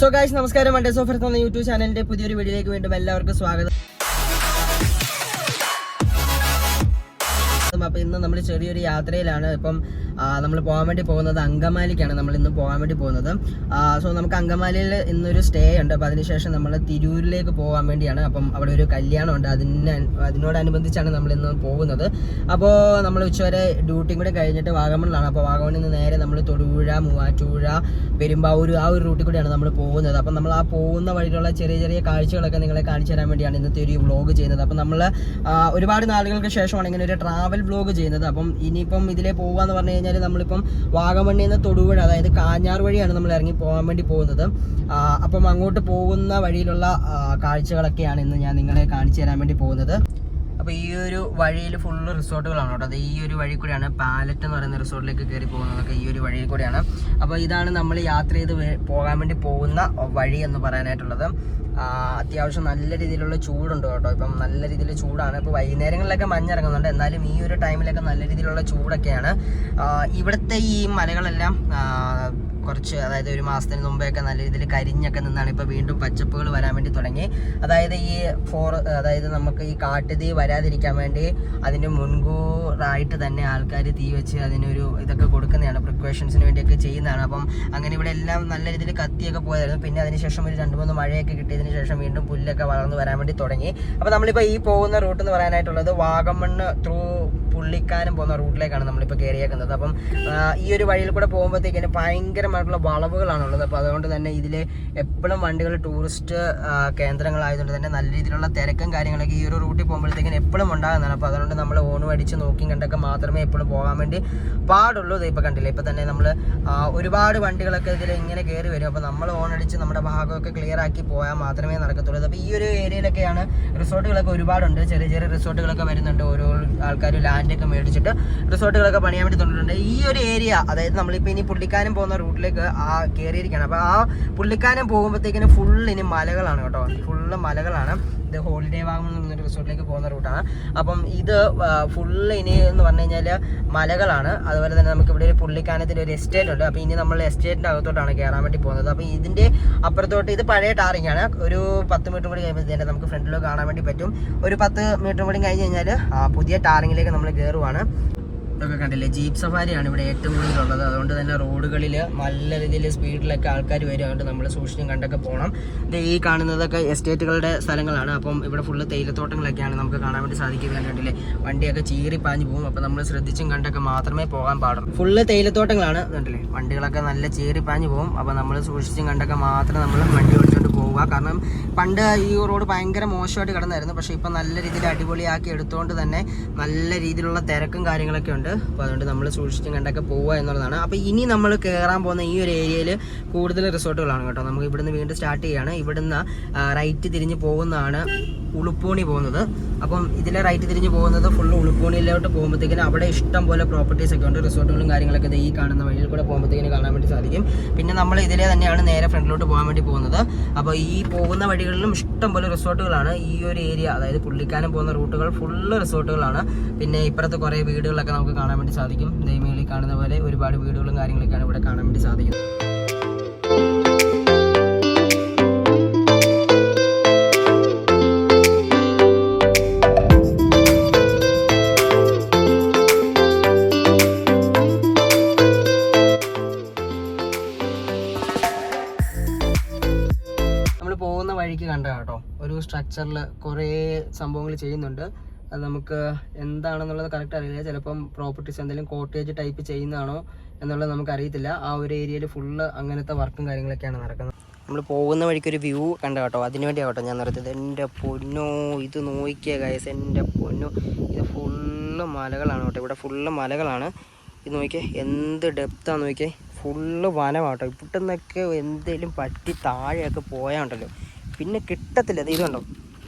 So guys നമസ്കാരം. മണ്ടേ Zophar എന്ന YouTube ചാനലിന്റെ പുതിയൊരു വീഡിയോയിലേക്ക് വീണ്ടും എല്ലാവർക്കും സ്വാഗതം. അപ്പൊ ഇന്ന് നമ്മൾ ചെറിയൊരു യാത്രയിലാണ്. ഇപ്പം നമ്മൾ പോകാൻ വേണ്ടി പോകുന്നത് അങ്കമാലിക്കാണ്. നമ്മൾ ഇന്ന് പോകാൻ വേണ്ടി പോകുന്നത്. സോ നമുക്ക് അങ്കമാലിയിൽ ഇന്നൊരു സ്റ്റേ ഉണ്ട്. അപ്പോൾ അതിനുശേഷം നമ്മൾ തിരൂരിലേക്ക് പോകാൻ വേണ്ടിയാണ്. അപ്പം അവിടെ ഒരു കല്യാണം ഉണ്ട് അതിന് അതിനോടനുബന്ധിച്ചാണ് നമ്മൾ ഇന്ന് പോകുന്നത്. അപ്പോൾ നമ്മൾ ഉച്ചവരെ ഡ്യൂട്ടിയും കൂടെ കഴിഞ്ഞിട്ട് വാഗമണിലാണ്. അപ്പോൾ വാഗമണിൽ നിന്ന് നേരെ നമ്മൾ തൊടുപുഴ മൂവാറ്റുപുഴ പെരുമ്പാവൂർ ആ ഒരു റൂട്ടിൽ കൂടിയാണ് നമ്മൾ പോകുന്നത്. അപ്പം നമ്മൾ ആ പോകുന്ന വഴിയിലുള്ള ചെറിയ ചെറിയ കാഴ്ചകളൊക്കെ നിങ്ങളെ കാണിച്ചു തരാൻ വേണ്ടിയാണ് ഇന്നത്തെ ഒരു വ്ളോഗ് ചെയ്യുന്നത്. അപ്പം നമ്മൾ ഒരുപാട് നാളുകൾക്ക് ശേഷമാണ് ഇങ്ങനെ ഒരു ട്രാവൽ വ്ളോഗ് ചെയ്യുന്നത്. അപ്പം ഇനിയിപ്പം ഇതിലേ എന്ന് പറഞ്ഞു കഴിഞ്ഞാൽ നമ്മളിപ്പം വാഗമണ്ണിൽ നിന്ന് തൊടുപുഴ അതായത് കാഞ്ഞാർ വഴിയാണ് നമ്മൾ ഇറങ്ങി പോകാൻ വേണ്ടി പോകുന്നത്. അപ്പം അങ്ങോട്ട് പോകുന്ന വഴിയിലുള്ള കാഴ്ചകളൊക്കെയാണ് ഇന്ന് ഞാൻ നിങ്ങളെ കാണിച്ചു തരാൻ വേണ്ടി പോകുന്നത്. അപ്പോൾ ഈ ഒരു വഴിയിൽ ഫുള്ള് റിസോർട്ടുകളാണ് കേട്ടോ. അത് ഈ ഒരു വഴി കൂടിയാണ് പാലറ്റ് എന്ന് പറയുന്ന റിസോർട്ടിലേക്ക് കയറി പോകുന്നതൊക്കെ ഈ ഒരു വഴിയിൽ കൂടിയാണ്. അപ്പോൾ ഇതാണ് നമ്മൾ യാത്ര ചെയ്ത് പോകാൻ വേണ്ടി പോകുന്ന വഴി എന്ന് പറയാനായിട്ടുള്ളത്. അത്യാവശ്യം നല്ല രീതിയിലുള്ള ചൂടുണ്ട് കേട്ടോ. ഇപ്പം നല്ല രീതിയിൽ ചൂടാണ്. ഇപ്പോൾ വൈകുന്നേരങ്ങളിലൊക്കെ മഞ്ഞിറങ്ങുന്നുണ്ട്. എന്നാലും ഈ ഒരു ടൈമിലൊക്കെ നല്ല രീതിയിലുള്ള ചൂടൊക്കെയാണ്. ഇവിടുത്തെ ഈ മലകളെല്ലാം കുറച്ച് അതായത് ഒരു മാസത്തിന് മുമ്പേയൊക്കെ നല്ല രീതിയിൽ കരിഞ്ഞൊക്കെ നിന്നാണ് ഇപ്പോൾ വീണ്ടും പച്ചപ്പുകൾ വരാൻ വേണ്ടി തുടങ്ങി. അതായത് ഈ ഫോർ അതായത് നമുക്ക് ഈ കാട്ടുതീ വരാതിരിക്കാൻ വേണ്ടി അതിന് മുൻകൂറായിട്ട് തന്നെ ആൾക്കാർ തീ വെച്ച് അതിനൊരു ഇതൊക്കെ കൊടുക്കുന്നതാണ് പ്രിക്കോഷൻസിന് വേണ്ടിയൊക്കെ ചെയ്യുന്നതാണ്. അപ്പം അങ്ങനെ ഇവിടെ എല്ലാം നല്ല രീതിയിൽ കത്തിയൊക്കെ പോയതായിരുന്നു. പിന്നെ അതിനുശേഷം ഒരു രണ്ട് മൂന്ന് മഴയൊക്കെ കിട്ടിയതിന് ശേഷം വീണ്ടും പുല്ലൊക്കെ വളർന്നു വരാൻ വേണ്ടി തുടങ്ങി. അപ്പോൾ നമ്മളിപ്പോൾ ഈ പോകുന്ന റൂട്ട് എന്ന് പറയാനായിട്ടുള്ളത് വാഗമണ്ണ് ത്രൂ പുള്ളിക്കാനം പോകുന്ന റൂട്ടിലേക്കാണ് നമ്മളിപ്പോൾ കയറിയേക്കുന്നത്. അപ്പം ഈ ഒരു വഴിയിൽ കൂടെ പോകുമ്പോഴത്തേക്കിന് ഭയങ്കരമായിട്ടുള്ള വളവുകളാണുള്ളത്. അപ്പോൾ അതുകൊണ്ട് തന്നെ ഇതിൽ എപ്പോഴും വണ്ടികൾ ടൂറിസ്റ്റ് കേന്ദ്രങ്ങളായതുകൊണ്ട് തന്നെ നല്ല രീതിയിലുള്ള തിരക്കും കാര്യങ്ങളൊക്കെ ഈ ഒരു റൂട്ടിൽ പോകുമ്പോഴത്തേക്കിന് എപ്പോഴും ഉണ്ടാകുന്നതാണ്. അപ്പോൾ അതുകൊണ്ട് നമ്മൾ ഓണും അടിച്ച് നോക്കി കണ്ടൊക്കെ മാത്രമേ എപ്പോഴും പോകാൻ വേണ്ടി പാടുള്ളൂ. ഇതിപ്പോൾ കണ്ടില്ല ഇപ്പോൾ തന്നെ നമ്മൾ ഒരുപാട് വണ്ടികളൊക്കെ ഇതിൽ ഇങ്ങനെ കയറി വരും. അപ്പോൾ നമ്മൾ ഓൺ അടിച്ച് നമ്മുടെ ഭാഗമൊക്കെ ക്ലിയർ ആക്കി പോയാൽ മാത്രമേ നടക്കത്തുള്ളൂ. അപ്പോൾ ഈ ഒരു ഏരിയയിലൊക്കെയാണ് റിസോർട്ടുകളൊക്കെ ഒരുപാടുണ്ട്. ചെറിയ ചെറിയ റിസോർട്ടുകളൊക്കെ വരുന്നുണ്ട്. ഓരോ ആൾക്കാർ ലാൻഡൊക്കെ മേടിച്ചിട്ട് റിസോർട്ടുകളൊക്കെ പണിയാൻ വേണ്ടി തന്നിട്ടുണ്ട്. ഈ ഒരു ഏരിയ അതായത് നമ്മളിപ്പോൾ ഇനി പുള്ളിക്കാനം പോകുന്ന റൂട്ടിലേക്ക് ആ കയറിയിരിക്കുകയാണ് അപ്പോൾ ആ പുള്ളിക്കാനം പോകുമ്പോഴത്തേക്കിന് ഫുൾ ഇനി മലകളാണ് കേട്ടോ. ഫുള്ള് മലകളാണ്. ഇത് ഹോളിഡേ വാഗമൺ എന്ന് പറഞ്ഞൊരു റിസോർട്ടിലേക്ക് പോകുന്ന റൂട്ടാണ് അപ്പം ഇത് ഫുള്ള് ഇനി എന്ന് പറഞ്ഞു കഴിഞ്ഞാൽ മലകളാണ്. അതുപോലെ തന്നെ നമുക്ക് ഇവിടെ ഒരു പുള്ളിക്കാനത്തിന്റെ ഒരു എസ്റ്റേറ്റ് ഉണ്ട്. അപ്പോൾ ഇനി നമ്മൾ എസ്റ്റേറ്റിന്റെ അകത്തോട്ടാണ് കയറാൻ വേണ്ടി പോകുന്നത്. അപ്പോൾ ഇതിന്റെ അപ്പുറത്തോട്ട് ഇത് പഴയ ടാറിംഗ് ആണ്. ഒരു പത്ത് മീറ്റർ കൂടി കഴിയുമ്പോൾ നമുക്ക് ഫ്രണ്ടിലോ കാണാൻ വേണ്ടി പറ്റും. ഒരു പത്ത് മീറ്റർ കൂടി കഴിഞ്ഞ് കഴിഞ്ഞാൽ പുതിയ ടാറിങ്ങിലേക്ക് നമ്മൾ കയറുവാണ് ഇതൊക്കെ കണ്ടില്ലേ? ജീപ്പ് സഫാരിയാണ് ഇവിടെ ഏറ്റവും കൂടുതലുള്ളത്. അതുകൊണ്ട് തന്നെ റോഡുകളിൽ നല്ല രീതിയിൽ സ്പീഡിലൊക്കെ ആൾക്കാർ വരും. അതുകൊണ്ട് നമ്മൾ സൂക്ഷിച്ചും കണ്ടൊക്കെ പോകണം ഇത് ഈ കാണുന്നതൊക്കെ എസ്റ്റേറ്റുകളുടെ സ്ഥലങ്ങളാണ്. അപ്പം ഇവിടെ ഫുള്ള് തേയിലത്തോട്ടങ്ങളൊക്കെയാണ് നമുക്ക് കാണാൻ വേണ്ടി സാധിക്കുന്നത്. കണ്ടില്ലേ? വണ്ടിയൊക്കെ ചീറി പാഞ്ഞ് പോകും. അപ്പം നമ്മൾ ശ്രദ്ധിച്ചും കണ്ടൊക്കെ മാത്രമേ പോകാൻ പാടുള്ളൂ ഫുള്ള് തേയിലത്തോട്ടങ്ങളാണ് കണ്ടില്ലേ? വണ്ടികളൊക്കെ നല്ല ചീറി പാഞ്ഞ് പോകും. അപ്പം നമ്മൾ സൂക്ഷിച്ചും കണ്ടൊക്കെ മാത്രം നമ്മൾ വണ്ടി ഓടിച്ചുകൊണ്ട് പോവുക. കാരണം പണ്ട് ഈ റോഡ് ഭയങ്കര മോശമായിട്ട് കിടന്നായിരുന്നു. പക്ഷേ ഇപ്പം നല്ല രീതിയിൽ അടിപൊളിയാക്കി എടുത്തുകൊണ്ട് തന്നെ നല്ല രീതിയിലുള്ള തിരക്കും കാര്യങ്ങളൊക്കെ ഉണ്ട്. അപ്പോൾ അതുകൊണ്ട് നമ്മൾ സൂക്ഷിച്ചും കണ്ടൊക്കെ പോവുക എന്നുള്ളതാണ്. അപ്പോൾ ഇനി നമ്മൾ കയറാൻ പോകുന്ന ഈ ഒരു ഏരിയയിൽ കൂടുതൽ റിസോർട്ടുകളാണ് കേട്ടോ. നമുക്ക് ഇവിടുന്ന് വീണ്ടും സ്റ്റാർട്ട് ചെയ്യുകയാണ് ഇവിടുന്ന് റൈറ്റ് തിരിഞ്ഞ് പോകുന്നതാണ്. ഉളുപ്പൂണി പോകുന്നത്. അപ്പം ഇതിലെ റൈറ്റ് തിരിഞ്ഞ് പോകുന്നത് ഫുള്ള് ഉളുപ്പൂണിയിലോട്ട് പോകുമ്പോഴത്തേക്കിന് അവിടെ ഇഷ്ടം പോലെ പ്രോപ്പർട്ടീസ് ഒക്കെ ഉണ്ട്. റിസോർട്ടുകളും കാര്യങ്ങളൊക്കെ ഈ കാണുന്ന വഴിയിൽ കൂടെ പോകുമ്പോഴത്തേക്കിന് കാണാൻ വേണ്ടി സാധിക്കും. പിന്നെ നമ്മൾ ഇതിലെ തന്നെയാണ് നേരെ ഫ്രണ്ടിലോട്ട് പോകാൻ വേണ്ടി പോകുന്നത്. അപ്പോൾ ഈ പോകുന്ന വഴികളിലും ഇഷ്ടം പോലെ റിസോർട്ടുകളാണ് ഈ ഒരു ഏരിയ അതായത് പുള്ളിക്കാനം പോകുന്ന റൂട്ടുകൾ ഫുള്ള് റിസോർട്ടുകളാണ് പിന്നെ ഇപ്പുറത്ത് കുറേ വീടുകളൊക്കെ നമുക്ക് കാണാൻ വേണ്ടി സാധിക്കും. ദൈമേളി കാണുന്ന പോലെ ഒരുപാട് വീടുകളും കാര്യങ്ങളൊക്കെയാണ് ഇവിടെ കാണാൻ വേണ്ടി സാധിക്കുന്നത്. സ്ട്രക്ചറിൽ കുറേ സംഭവങ്ങൾ ചെയ്യുന്നുണ്ട്. അത് നമുക്ക് എന്താണെന്നുള്ളത് കറക്റ്റ് അറിയില്ല. ചിലപ്പം പ്രോപ്പർട്ടീസ് എന്തെങ്കിലും കോട്ടേജ് ടൈപ്പ് ചെയ്യുന്നതാണോ എന്നുള്ളത് നമുക്ക് അറിയത്തില്ല. ആ ഒരു ഏരിയയിൽ ഫുള്ള് അങ്ങനത്തെ വർക്കും കാര്യങ്ങളൊക്കെയാണ് നടക്കുന്നത്. നമ്മൾ പോകുന്ന വഴിക്ക് ഒരു വ്യൂ കണ്ട കേട്ടോ. അതിന് വേണ്ടിയാണ് കേട്ടോ ഞാൻ നിർത്തിയത്. എന്റെ പൊന്നോ ഇത് നോക്കിയ ഗൈസ് എന്റെ പൊന്നോ. ഇത് ഫുള്ള് മലകളാണ് കേട്ടോ. ഇവിടെ ഫുള്ള് മലകളാണ്. ഇത് നോക്കിയേ എന്ത് ഡെപ്താന്ന് നോക്കിയേ. ഫുള്ള് വനമാട്ടോ ഇവിടുന്നൊക്കെ എന്തെങ്കിലും പറ്റി താഴെയൊക്കെ പോയാണ്ടല്ലോ പിന്നെ കിട്ടത്തില്ല. ഇത് ഇതുണ്ടോ?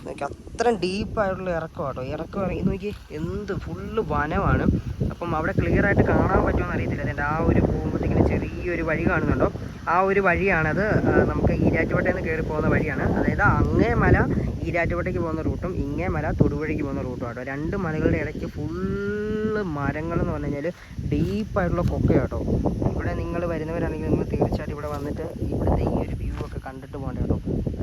നോക്കി അത്രയും ഡീപ്പായിട്ടുള്ള ഇറക്കമാട്ടോ. ഇറക്കം ഇറങ്ങി നോക്കി എന്ത് ഫുള്ള് വനമാണ്. അപ്പം അവിടെ ക്ലിയർ ആയിട്ട് കാണാൻ പറ്റുമോ അറിയത്തില്ല. അതിന്റെ ആ ഒരു പോകുമ്പോഴത്തേക്കിന് ചെറിയൊരു വഴി കാണുന്നുണ്ടോ? ആ ഒരു വഴിയാണത് നമുക്ക് ഈരാറ്റുപേട്ടയിൽ നിന്ന് കയറി പോകുന്ന വഴിയാണ്. അതായത് അങ്ങേ മല ഈരാറ്റുപേട്ടയ്ക്ക് പോകുന്ന റൂട്ടും ഇങ്ങേ മല തൊടുവഴിക്ക് പോകുന്ന റൂട്ടും ആട്ടോ. രണ്ട് മലകളുടെ ഇടയ്ക്ക് ഫുള്ള് മരങ്ങൾ എന്ന് പറഞ്ഞു കഴിഞ്ഞാൽ ഡീപ്പായിട്ടുള്ള കൊക്കയാട്ടോ. ഇവിടെ നിങ്ങൾ വരുന്നവരാണെങ്കിൽ നിങ്ങൾ തീർച്ചയായിട്ടും ഇവിടെ വന്നിട്ട് ഇവിടുത്തെ ഈ ഒരു വ്യൂ ഒക്കെ കണ്ടിട്ട്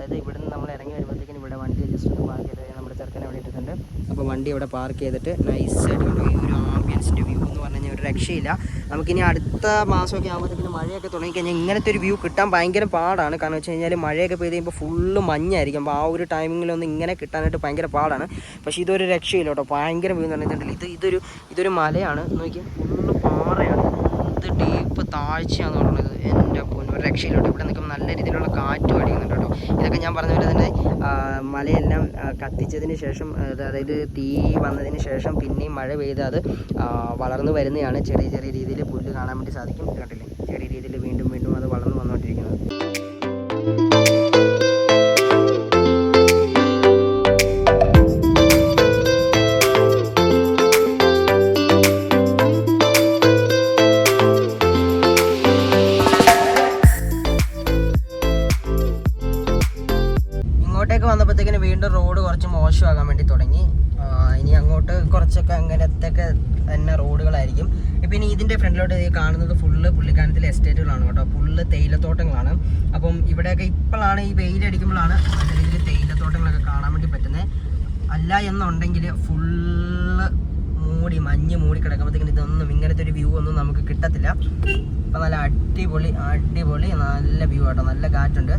ഇത് ഇവിടെ നിന്ന് നമ്മൾ ഇറങ്ങി വരുമ്പോഴത്തേക്കും ഇവിടെ വണ്ടി ജസ്റ്റ് ഒന്ന് പാർക്ക് ചെയ്ത് നമ്മുടെ ചെറുക്കനെ അവിടെ ഇട്ടിട്ടുണ്ട്. അപ്പോൾ വണ്ടി ഇവിടെ പാർക്ക് ചെയ്തിട്ട് നൈസായിട്ട് ഈ ഒരു ആംബിയൻസിന്റെ വ്യൂ എന്ന് പറഞ്ഞു കഴിഞ്ഞാൽ ഒരു രക്ഷയില്ല. നമുക്കിനി അടുത്ത മാസമൊക്കെ ആകുമ്പോഴത്തേക്കും മഴയൊക്കെ തുടങ്ങിക്കഴിഞ്ഞാൽ ഇങ്ങനത്തെ ഒരു വ്യൂ കിട്ടാൻ ഭയങ്കര പാടാണ്. കാരണം വെച്ച് കഴിഞ്ഞാൽ മഴയൊക്കെ പെയ്ത് കഴിയുമ്പോൾ ഫുള്ള് മഞ്ഞായിരിക്കും. അപ്പോൾ ആ ഒരു ടൈമിങ്ങിലൊന്നും ഇങ്ങനെ കിട്ടാനായിട്ട് ഭയങ്കര പാടാണ്. പക്ഷേ ഇതൊരു രക്ഷയില്ല കേട്ടോ. ഭയങ്കര വ്യൂ എന്ന് പറഞ്ഞിട്ടുണ്ടെങ്കിൽ ഇത് ഇതൊരു ഇതൊരു മലയാണ്. നോക്കിയാൽ ഫുള്ള് പാറയാണ്. ഇത് ഡീപ്പ് താഴ്ചയാണെന്ന് പറയുന്നത് എന്റെ രക്ഷയിലോട്ട് ഇവിടെ നിൽക്കുമ്പോൾ നല്ല രീതിയിലുള്ള കാറ്റും അടിക്കുന്നുണ്ട് കേട്ടോ ഇതൊക്കെ ഞാൻ പറഞ്ഞ പോലെ തന്നെ മലയെല്ലാം കത്തിച്ചതിന് ശേഷം അതായത് തീ വന്നതിന് ശേഷം പിന്നെയും മഴ പെയ്ത് അത് വളർന്നു വരുന്നതാണ്. ചെറിയ ചെറിയ രീതിയിൽ പുല്ല് കാണാൻ വേണ്ടി സാധിക്കും. കേട്ടില്ലേ ചെറിയ രീതിയിൽ വീണ്ടും വീണ്ടും അത് വളർന്നു വന്നുകൊണ്ടിരിക്കുന്നത് കുറച്ച് മോശമാകാൻ വേണ്ടി തുടങ്ങി. ഇനി അങ്ങോട്ട് കുറച്ചൊക്കെ അങ്ങനത്തെയൊക്കെ തന്നെ റോഡുകളായിരിക്കും. ഇപ്പം ഇനി ഇതിന്റെ ഫ്രണ്ടിലോട്ട് കാണുന്നത് ഫുള്ള് പുള്ളിക്കാനത്തിലെ എസ്റ്റേറ്റുകളാണ് കേട്ടോ. ഫുള്ള് തേയിലത്തോട്ടങ്ങളാണ്. അപ്പം ഇവിടെയൊക്കെ ഇപ്പോഴാണ് ഈ വെയിലടിക്കുമ്പോഴാണ് നല്ല രീതിയിൽ തേയിലത്തോട്ടങ്ങളൊക്കെ കാണാൻ വേണ്ടി പറ്റുന്നത് അല്ല എന്നുണ്ടെങ്കിൽ ഫുള്ള് മൂടി മഞ്ഞ് മൂടി കിടക്കുമ്പോഴത്തേക്കും ഇതൊന്നും ഇങ്ങനത്തെ ഒരു വ്യൂ ഒന്നും നമുക്ക് കിട്ടത്തില്ല. ഇപ്പം നല്ല അടിപൊളി അടിപൊളി നല്ല വ്യൂ ആട്ടോ. നല്ല കാറ്റുണ്ട്.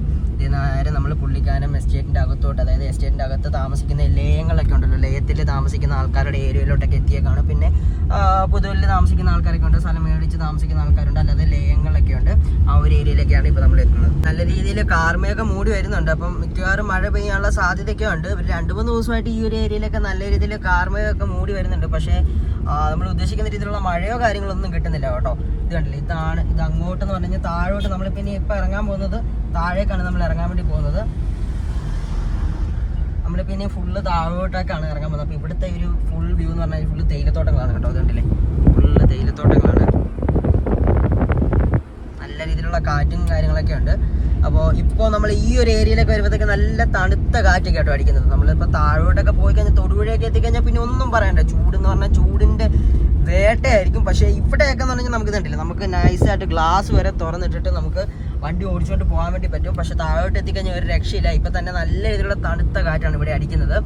നേരെ നമ്മൾ പുള്ളിക്കാനം എസ്റ്റേറ്റിന്റെ അകത്തോട്ട് അതായത് എസ്റ്റേറ്റിന്റെ അകത്ത് താമസിക്കുന്ന ലേയങ്ങളൊക്കെ ഉണ്ടല്ലോ. ലേയത്തിൽ താമസിക്കുന്ന ആൾക്കാരുടെ ഏരിയയിലോട്ടൊക്കെ എത്തിയേക്കാണ് പിന്നെ പുതുവിൽ താമസിക്കുന്ന ആൾക്കാരൊക്കെ ഉണ്ട്. സ്ഥലം മേടിച്ച് താമസിക്കുന്ന ആൾക്കാരുണ്ട്. അല്ലാതെ ലേയങ്ങളൊക്കെ ഉണ്ട്. ആ ഒരു ഏരിയയിലേക്കാണ് ഇപ്പോൾ നമ്മൾ എത്തുന്നത്. നല്ല രീതിയിൽ കാർമയൊക്കെ മൂടി വരുന്നുണ്ട്. അപ്പം മിക്കവാറും മഴ പെയ്യാനുള്ള സാധ്യതയൊക്കെ ഉണ്ട്. ഒരു രണ്ട് മൂന്ന് ദിവസമായിട്ട് ഈ ഒരു ഏരിയയിലൊക്കെ നല്ല രീതിയിൽ കാർമയൊക്കെ മൂടി വരുന്നുണ്ട്. പക്ഷേ നമ്മൾ ഉദ്ദേശിക്കുന്ന രീതിയിലുള്ള മഴയോ കാര്യങ്ങളൊന്നും കിട്ടുന്നില്ല കേട്ടോ. ഇത് കണ്ടില്ല? ഇതാണ് ഇത് അങ്ങോട്ട് എന്ന് പറഞ്ഞു താഴോട്ട് നമ്മളിപ്പോൾ ഇനി ഇപ്പോൾ ഇറങ്ങാൻ പോകുന്നത് താഴേക്കാണ് നമ്മൾ ഇറങ്ങാൻ വേണ്ടി പോകുന്നത്. നമ്മളിപ്പോൾ ഇനി ഫുള്ള് താഴോട്ടേക്കാണ് ഇറങ്ങാൻ പോകുന്നത്. അപ്പോൾ ഇവിടുത്തെ ഒരു ഫുൾ വ്യൂ എന്ന് പറഞ്ഞാൽ ഫുള്ള് തേയിലത്തോട്ടങ്ങളാണ് കേട്ടോ അതുകൊണ്ടില്ലേ ഫുള്ള് തേയിലത്തോട്ടങ്ങളാണ്. നല്ല രീതിയിലുള്ള കാറ്റും കാര്യങ്ങളൊക്കെ ഉണ്ട്. അപ്പോൾ ഇപ്പോൾ നമ്മൾ ഈ ഒരു ഏരിയയിലൊക്കെ വരുമ്പോഴത്തേക്ക് നല്ല തണുത്ത കാറ്റൊക്കെ ആട്ടോ അടിക്കുന്നത്. നമ്മളിപ്പോൾ താഴോട്ടൊക്കെ പോയി കഴിഞ്ഞാൽ തൊടുപുഴയൊക്കെ എത്തിക്കഴിഞ്ഞാൽ പിന്നെ ഒന്നും പറയണ്ട. ചൂടെന്ന് പറഞ്ഞാൽ ചൂടിന്റെ വേട്ടയായിരിക്കും. പക്ഷേ ഇവിടെയൊക്കെ എന്ന് പറഞ്ഞാൽ നമുക്ക് ഇതുണ്ടല്ലോ നമുക്ക് നൈസായിട്ട് ഗ്ലാസ് വരെ തുറന്നിട്ടിട്ട് നമുക്ക് വണ്ടി ഓടിച്ചുകൊണ്ട് പോകാൻ വേണ്ടി പറ്റും. പക്ഷേ താഴോട്ട് എത്തിക്കഴിഞ്ഞാൽ ഒരു രക്ഷയില്ല. ഇപ്പം തന്നെ നല്ല രീതിയിലുള്ള തണുത്ത കാറ്റാണ് ഇവിടെ അടിക്കുന്നത്.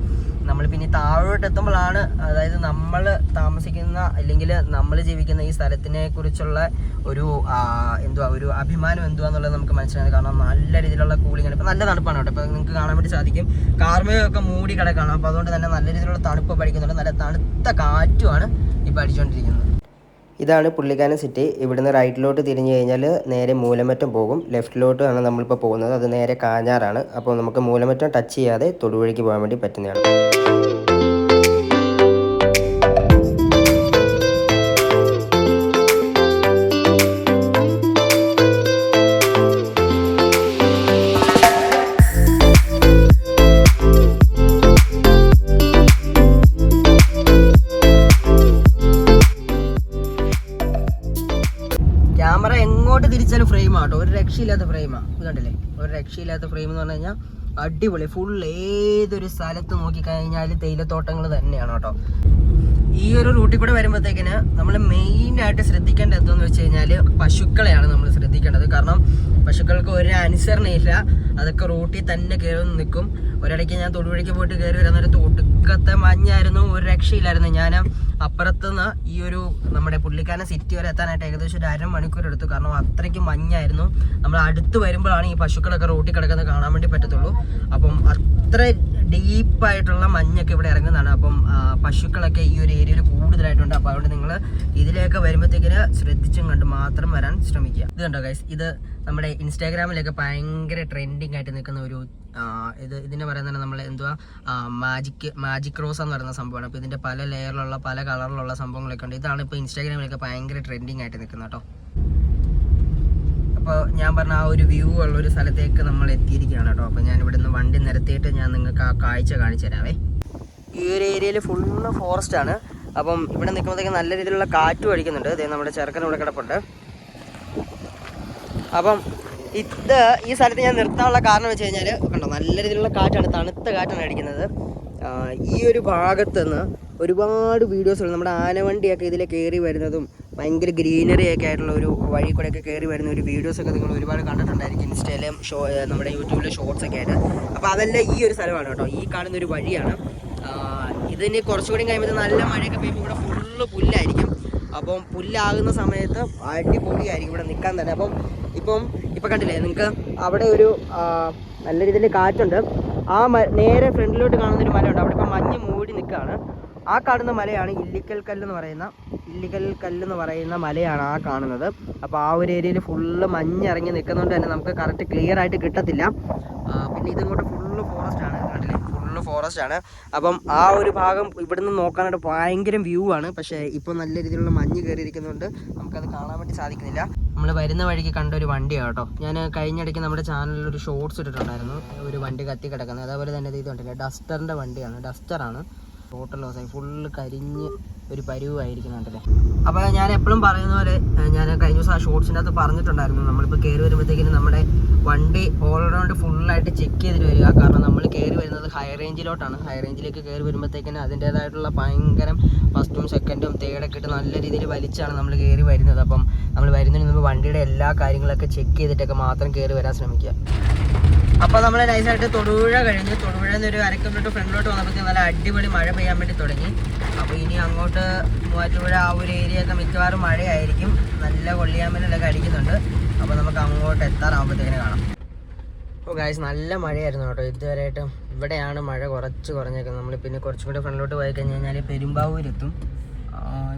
നമ്മൾ പിന്നെ താഴോട്ട് എത്തുമ്പോഴാണ് അതായത് നമ്മൾ താമസിക്കുന്ന അല്ലെങ്കിൽ നമ്മൾ ജീവിക്കുന്ന ഈ സ്ഥലത്തിനെ കുറിച്ചുള്ള ഒരു എന്തുവാ ഒരു അഭിമാനം എന്തുവാ എന്നുള്ളത് നമുക്ക് മനസ്സിലായത് കാരണം നല്ല രീതിയിലുള്ള കൂളിംഗ് ആണ്. ഇപ്പം നല്ല തണുപ്പാണ് കേട്ടോ. ഇപ്പം നിങ്ങൾക്ക് കാണാൻ വേണ്ടി സാധിക്കും. കാർമേയൊക്കെ മൂടി കിടക്കാണ് അപ്പോൾ അതുകൊണ്ട് തന്നെ നല്ല രീതിയിലുള്ള തണുപ്പ് പഠിക്കുന്നുണ്ട്. നല്ല തണുത്ത കാറ്റുമാണ്. ഇപ്പോൾ അടിച്ചുകൊണ്ടിരിക്കുന്നത് ഇതാണ് പുള്ളിക്കാനം സിറ്റി. ഇവിടുന്ന് റൈറ്റിലോട്ട് തിരിഞ്ഞു കഴിഞ്ഞാൽ നേരെ മൂലമറ്റം പോകും. ലെഫ്റ്റിലോട്ട് ആണ് നമ്മളിപ്പോൾ പോകുന്നത്. അത് നേരെ കാഞ്ഞാറാണ്. അപ്പോൾ നമുക്ക് മൂലമറ്റം ടച്ച് ചെയ്യാതെ തൊടുവഴിക്ക് പോകാൻ വേണ്ടി പറ്റുന്നതാണ്. തിരിച്ചാലും ഫ്രെയിം ആട്ടോ ഒരു രക്ഷയില്ലാത്ത ഫ്രെയിമാണ് ഇത് ഒരു രക്ഷയില്ലാത്ത ഫ്രെയിം എന്ന് പറഞ്ഞു കഴിഞ്ഞാൽ അടിപൊളി. ഫുൾ ഏതൊരു സ്ഥലത്ത് നോക്കിക്കഴിഞ്ഞാൽ തേയിലത്തോട്ടങ്ങൾ തന്നെയാണ് കേട്ടോ. ഈ ഒരു റൂട്ടിൽ കൂടെ വരുമ്പോഴത്തേക്കിന് നമ്മൾ മെയിനായിട്ട് ശ്രദ്ധിക്കേണ്ടത് എന്തെന്ന് വെച്ച് കഴിഞ്ഞാൽ പശുക്കളെയാണ് നമ്മൾ ശ്രദ്ധിക്കേണ്ടത്. കാരണം പശുക്കൾക്ക് ഒരു അനുസരണയില്ല. അതൊക്കെ റൂട്ടിൽ തന്നെ കയറി നിൽക്കും ഒരിടയ്ക്ക് ഞാൻ തൊടുപുഴയ്ക്ക് പോയിട്ട് കയറി വരുന്ന ഒരു ഒടുക്കത്തെ മഞ്ഞായിരുന്നു. ഒരു രക്ഷയില്ലായിരുന്നു. ഞാൻ അപ്പുറത്തുനിന്ന് ഈ ഒരു നമ്മുടെ പുള്ളിക്കാന സിറ്റി വരെ എത്താനായിട്ട് ഏകദേശം ഒരു അരമണിക്കൂർ എടുത്തു. കാരണം അത്രയ്ക്ക് മഞ്ഞായിരുന്നു. നമ്മൾ അടുത്ത് വരുമ്പോഴാണ് ഈ പശുക്കളൊക്കെ റൂട്ടിൽ കിടക്കുന്നത് കാണാൻ വേണ്ടി പറ്റത്തുള്ളൂ. അപ്പം അത്ര ഡീപ്പായിട്ടുള്ള മഞ്ഞൊക്കെ ഇവിടെ ഇറങ്ങുന്നതാണ്. അപ്പം പശുക്കളൊക്കെ ഈ ഒരു ഏരിയയിൽ കൂടുതലായിട്ടുണ്ട്. അപ്പോൾ അതുകൊണ്ട് നിങ്ങൾ ഇതിലേക്ക് വരുമ്പോഴത്തേക്കിന് ശ്രദ്ധിച്ചും കണ്ട് മാത്രം വരാൻ ശ്രമിക്കുക. ഇത് കണ്ടോ ഗൈസ് ഇത് നമ്മുടെ ഇൻസ്റ്റാഗ്രാമിലൊക്കെ ഭയങ്കര ട്രെൻഡിങ് ആയിട്ട് നിൽക്കുന്ന ഒരു ഇത് ഇതിനെ പറയുന്നത് നമ്മൾ എന്തുവാ? മാജിക് മാജിക് റോസ് എന്ന് പറയുന്ന സംഭവമാണ്. അപ്പോൾ ഇതിന്റെ പല ലെയറിലുള്ള പല കളറിലുള്ള സംഭവങ്ങളൊക്കെ ഉണ്ട്. ഇതാണ് ഇപ്പോൾ ഇൻസ്റ്റാഗ്രാമിലൊക്കെ ഭയങ്കര ട്രെൻഡിങ് ആയിട്ട് നിൽക്കുന്നത് കേട്ടോ. അപ്പോൾ ഞാൻ പറഞ്ഞ ആ ഒരു വ്യൂ ഉള്ള ഒരു സ്ഥലത്തേക്ക് നമ്മൾ എത്തിയിരിക്കുകയാണ് കേട്ടോ. അപ്പോൾ ഞാൻ ഇവിടുന്ന് വണ്ടി നിരത്തിയിട്ട് ഞാൻ നിങ്ങൾക്ക് ആ കാഴ്ച കാണിച്ചു തരാവേ. ഈ ഒരു ഏരിയയിൽ ഫുള്ള് ഫോറസ്റ്റ് ആണ്. അപ്പം ഇവിടെ നിൽക്കുമ്പോഴത്തേക്ക് നല്ല രീതിയിലുള്ള കാറ്റും അടിക്കുന്നുണ്ട്. ഇതേ നമ്മുടെ ചെറുക്കൻ ഇവിടെ കിടപ്പുണ്ട്. അപ്പം ഇത് ഈ സ്ഥലത്ത് ഞാൻ നിർത്താനുള്ള കാരണം വെച്ച് കഴിഞ്ഞാൽ കണ്ടോ നല്ല രീതിയിലുള്ള കാറ്റാണ് തണുത്ത കാറ്റാണ് അടിക്കുന്നത്. ഈ ഒരു ഭാഗത്ത് നിന്ന് ഒരുപാട് വീഡിയോസുകൾ നമ്മുടെ ആനവണ്ടിയൊക്കെ ഇതിലേ കയറി വരുന്നതും ഭയങ്കര ഗ്രീനറി ഒക്കെ ആയിട്ടുള്ള ഒരു വഴി കൂടെയൊക്കെ കയറി വരുന്ന ഒരു വീഡിയോസ് ഒക്കെ നിങ്ങൾ ഒരുപാട് കണ്ടിട്ടുണ്ടായിരിക്കും ഇൻസ്റ്റയിലും ഷോ നമ്മുടെ യൂട്യൂബിലെ ഷോർട്സ് ഒക്കെ ആയിട്ട്. അപ്പോൾ അതെല്ലാം ഈ ഒരു സ്ഥലമാണ് കേട്ടോ. ഈ കാണുന്ന ഒരു വഴിയാണ്. ഇതിന് കുറച്ചുകൂടി കഴിയുമ്പോൾ നല്ല മഴയൊക്കെ പെയ്യുമ്പോൾ ഇവിടെ ഫുള്ള് പുല്ലായിരിക്കും. അപ്പം പുല്ലാകുന്ന സമയത്ത് അടിപൊളിയായിരിക്കും ഇവിടെ നിൽക്കാൻ തന്നെ. അപ്പം ഇപ്പം ഇപ്പം കണ്ടില്ലേ നിങ്ങൾക്ക് അവിടെ ഒരു നല്ല രീതിയിൽ കാറ്റുണ്ട്. ആ നേരെ ഫ്രണ്ടിലോട്ട് കാണുന്നൊരു മലയുണ്ട്. അവിടെ ഇപ്പം മഞ്ഞ് മൂടി നിൽക്കുകയാണ് ആ കാണുന്ന മലയാണ് ഇല്ലിക്കൽ കല്ല് എന്ന് പറയുന്ന ഇല്ലിക്കൽ കല്ല് എന്ന് പറയുന്ന മലയാണ് ആ കാണുന്നത്. അപ്പോൾ ആ ഒരു ഏരിയയിൽ ഫുള്ള് മഞ്ഞിറങ്ങി നിൽക്കുന്നതുകൊണ്ട് തന്നെ നമുക്ക് കറക്റ്റ് ക്ലിയർ ആയിട്ട് കിട്ടത്തില്ല. പിന്നെ ഇതിങ്ങോട്ട് ഫുള്ള് ഫോറസ്റ്റ് ആണ്. കണ്ടില്ലേ? ഫുള്ള് ഫോറസ്റ്റ് ആണ്. അപ്പം ആ ഒരു ഭാഗം ഇവിടുന്ന് നോക്കാനായിട്ട് ഭയങ്കര വ്യൂ ആണ്. പക്ഷേ ഇപ്പോൾ നല്ല രീതിയിലുള്ള മഞ്ഞ് കയറിയിരിക്കുന്നതുകൊണ്ട് നമുക്കത് കാണാൻ വേണ്ടി സാധിക്കുന്നില്ല. നമ്മൾ വരുന്ന വഴിക്ക് കണ്ട ഒരു വണ്ടിയാണ് കേട്ടോ. ഞാൻ കഴിഞ്ഞിടയ്ക്ക് നമ്മുടെ ചാനലിൽ ഒരു ഷോർട്സ് ഇട്ടിട്ടുണ്ടായിരുന്നു. ഒരു വണ്ടി കത്തി കിടക്കുന്നത്. അതേപോലെ തന്നെ ഇത് കണ്ടില്ലേ? ഡസ്റ്ററിന്റെ വണ്ടിയാണ്. ഡസ്റ്ററാണ് ടോട്ടൽ ലോസായി ഫുള്ള് കരിഞ്ഞ് ഒരു പരുവായിരിക്കും കണ്ടില്ലേ അപ്പോൾ ഞാൻ എപ്പോഴും പറയുന്ന പോലെ ഞാൻ കഴിഞ്ഞ ദിവസം ആ ഷോർട്സിന്റെ അകത്ത് പറഞ്ഞിട്ടുണ്ടായിരുന്നു. നമ്മളിപ്പോൾ കയറി വരുമ്പോഴത്തേക്കിനും നമ്മുടെ വണ്ടി ഓൾ റൗണ്ട് ഫുള്ളായിട്ട് ചെക്ക് ചെയ്തിട്ട് വരിക. കാരണം നമ്മൾ കയറി വരുന്നത് ഹൈ റേഞ്ചിലോട്ടാണ് ഹൈ റേഞ്ചിലേക്ക് കയറി വരുമ്പോഴത്തേക്കിനും അതിന്റേതായിട്ടുള്ള ഭയങ്കരം ഫസ്റ്റും സെക്കൻഡും തേർഡൊക്കെ ഇട്ട് നല്ല രീതിയിൽ വലിച്ചാണ് നമ്മൾ കയറി വരുന്നത്. അപ്പം നമ്മൾ വരുന്നതിന് മുമ്പ് വണ്ടിയുടെ എല്ലാ കാര്യങ്ങളൊക്കെ ചെക്ക് ചെയ്തിട്ടൊക്കെ മാത്രം കയറി വരാൻ ശ്രമിക്കുക. അപ്പോൾ നമ്മൾ നൈസായിട്ട് തൊടുപുഴ കഴിഞ്ഞ്. തൊടുപുഴ എന്നൊരു അരക്കിലോട്ട് ഫ്രണ്ടിലോട്ട് വന്നപ്പോഴത്തേക്കും നല്ല അടിപൊളി മഴ പെയ്യാൻ വേണ്ടി തുടങ്ങി. അപ്പോൾ ഇനി അങ്ങോട്ട് മൂവാറ്റുപുഴ ആ ഒരു ഏരിയ ഒക്കെ മിക്കവാറും മഴയായിരിക്കും. നല്ല കൊള്ളിയാമ്പലൊക്കെ അടിക്കുന്നുണ്ട്. അപ്പോൾ നമുക്ക് അങ്ങോട്ട് എത്താറാകുമ്പോഴത്തേക്കിന് കാണാം. ഓ ഗായ്സ് നല്ല മഴയായിരുന്നു കേട്ടോ. ഇതുവരെയായിട്ടും ഇവിടെയാണ് മഴ കുറച്ച് കുറഞ്ഞേക്കുന്നത്. നമ്മൾ പിന്നെ കുറച്ചും കൂടി ഫ്രണ്ടിലോട്ട് പോയി കഴിഞ്ഞ് കഴിഞ്ഞാൽ പെരുമ്പാവൂരെത്തും.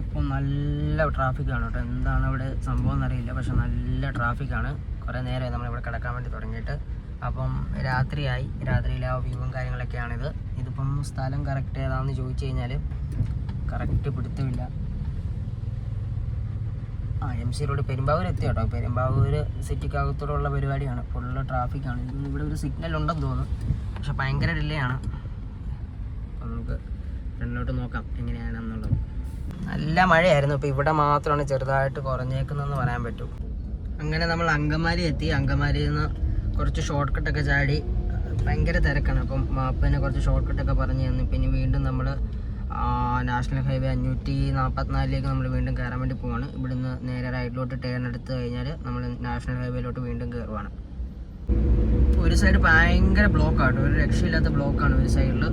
ഇപ്പം നല്ല ട്രാഫിക്കാണ് കേട്ടോ. എന്താണ് അവിടെ സംഭവം എന്നറിയില്ല. പക്ഷെ നല്ല ട്രാഫിക്കാണ് കുറേ നേരമായി നമ്മളിവിടെ കിടക്കാൻ വേണ്ടി തുടങ്ങിയിട്ട്. അപ്പം രാത്രിയായി. രാത്രിയിലെ ആ വ്യൂവും കാര്യങ്ങളൊക്കെയാണിത്. ഇതിപ്പം സ്ഥലം കറക്റ്റ് ഏതാണെന്ന് ചോദിച്ചു കഴിഞ്ഞാൽ കറക്റ്റ് പിടുത്തമില്ല. ആ എം സി റോഡ് പെരുമ്പാവൂർ എത്തി കേട്ടോ പെരുമ്പാവൂർ സിറ്റിക്കകത്തോടുള്ള പരിപാടിയാണ്. ഫുള്ള് ട്രാഫിക്കാണ് ഇവിടെ ഒരു സിഗ്നൽ ഉണ്ടെന്ന് തോന്നുന്നു. പക്ഷെ ഭയങ്കര ഡിലേ ആണ്. അപ്പം നമുക്ക് ഫ്രണ്ടിലോട്ട് നോക്കാം എങ്ങനെയാണെന്നുള്ളത്. നല്ല മഴയായിരുന്നു. ഇപ്പോൾ ഇവിടെ മാത്രമാണ് ചെറുതായിട്ട് കുറഞ്ഞേക്കുന്നതെന്ന് പറയാൻ പറ്റും. അങ്ങനെ നമ്മൾ അങ്കമാലി എത്തി. അങ്കമാലിയിൽ നിന്ന് കുറച്ച് ഷോർട്ട് കട്ടൊക്കെ ചാടി. ഭയങ്കര തിരക്കാണ്. അപ്പം മാപ്പിനെ കുറച്ച് ഷോർട്ട് കട്ടൊക്കെ പറഞ്ഞു തന്നു. പിന്നെ വീണ്ടും നമ്മൾ നാഷണൽ ഹൈവേ അഞ്ഞൂറ്റി നാൽപ്പത്തിനാലിലേക്ക് നമ്മൾ വീണ്ടും കയറാൻ വേണ്ടി പോവാണ്. ഇവിടുന്ന് നേരെ റൈറ്റിലോട്ട് ടേൺ എടുത്ത് കഴിഞ്ഞാൽ നമ്മൾ നാഷണൽ ഹൈവേയിലോട്ട് വീണ്ടും കയറുവാണ് ഒരു സൈഡ് ഭയങ്കര ബ്ലോക്കാട്ടോ ഒരു രക്ഷയില്ലാത്ത ബ്ലോക്കാണ് ഒരു സൈഡിൽ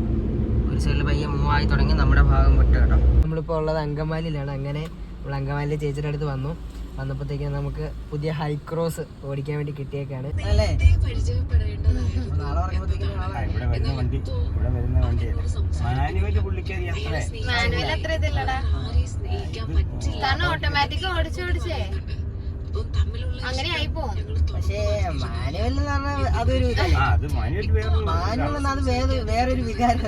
ഒരു സൈഡിൽ പയ്യെ മൂവായി തുടങ്ങി നമ്മുടെ ഭാഗം വിട്ട് കേട്ടോ. നമ്മളിപ്പോൾ ഉള്ളത് അങ്കമാലിയിലാണ്. അങ്ങനെ നമ്മൾ അങ്കമാലി ചേച്ചിയുടെ അടുത്ത് വന്നു. വന്നപ്പോഴത്തേക്കും നമുക്ക് പുതിയ ഹൈക്രോസ് ഓടിക്കാൻ വേണ്ടി കിട്ടിയേക്കാണ്. ഓട്ടോമാറ്റിക് ഓടിച്ച് ഓടിച്ചേ. അങ്ങനെ ആയി പോകും പക്ഷേ മാനുവൽ എന്ന് പറഞ്ഞാൽ അതൊരു ആ അത് മാനുവൽ അത് വേറെ വേറൊരു വികാരം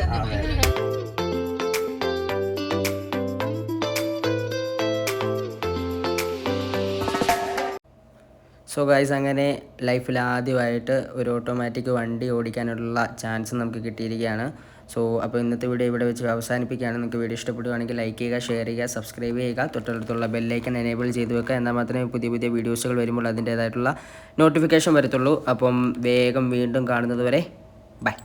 സോ ഗൈസ് അങ്ങനെ ലൈഫിൽ ആദ്യമായിട്ട് ഒരു ഓട്ടോമാറ്റിക് വണ്ടി ഓടിക്കാനുള്ള ചാൻസ് നമുക്ക് കിട്ടിയിരിക്കുകയാണ്. സോ അപ്പോൾ ഇന്നത്തെ വീഡിയോ ഇവിടെ വെച്ച് അവസാനിപ്പിക്കുകയാണ്. നിങ്ങൾക്ക് വീഡിയോ ഇഷ്ടപ്പെടുകയാണെങ്കിൽ ലൈക്ക് ചെയ്യുക ഷെയർ ചെയ്യുക സബ്സ്ക്രൈബ് ചെയ്യുക. തൊട്ടടുത്തുള്ള ബെല്ലൈക്കൺ എനേബിൾ ചെയ്ത് വെക്കുക. എന്നാൽ മാത്രമേ പുതിയ പുതിയ വീഡിയോസുകൾ വരുമ്പോൾ അതിന്റേതായിട്ടുള്ള നോട്ടിഫിക്കേഷൻ വരത്തുള്ളൂ. അപ്പം വേഗം വീണ്ടും കാണുന്നത് വരെ ബൈ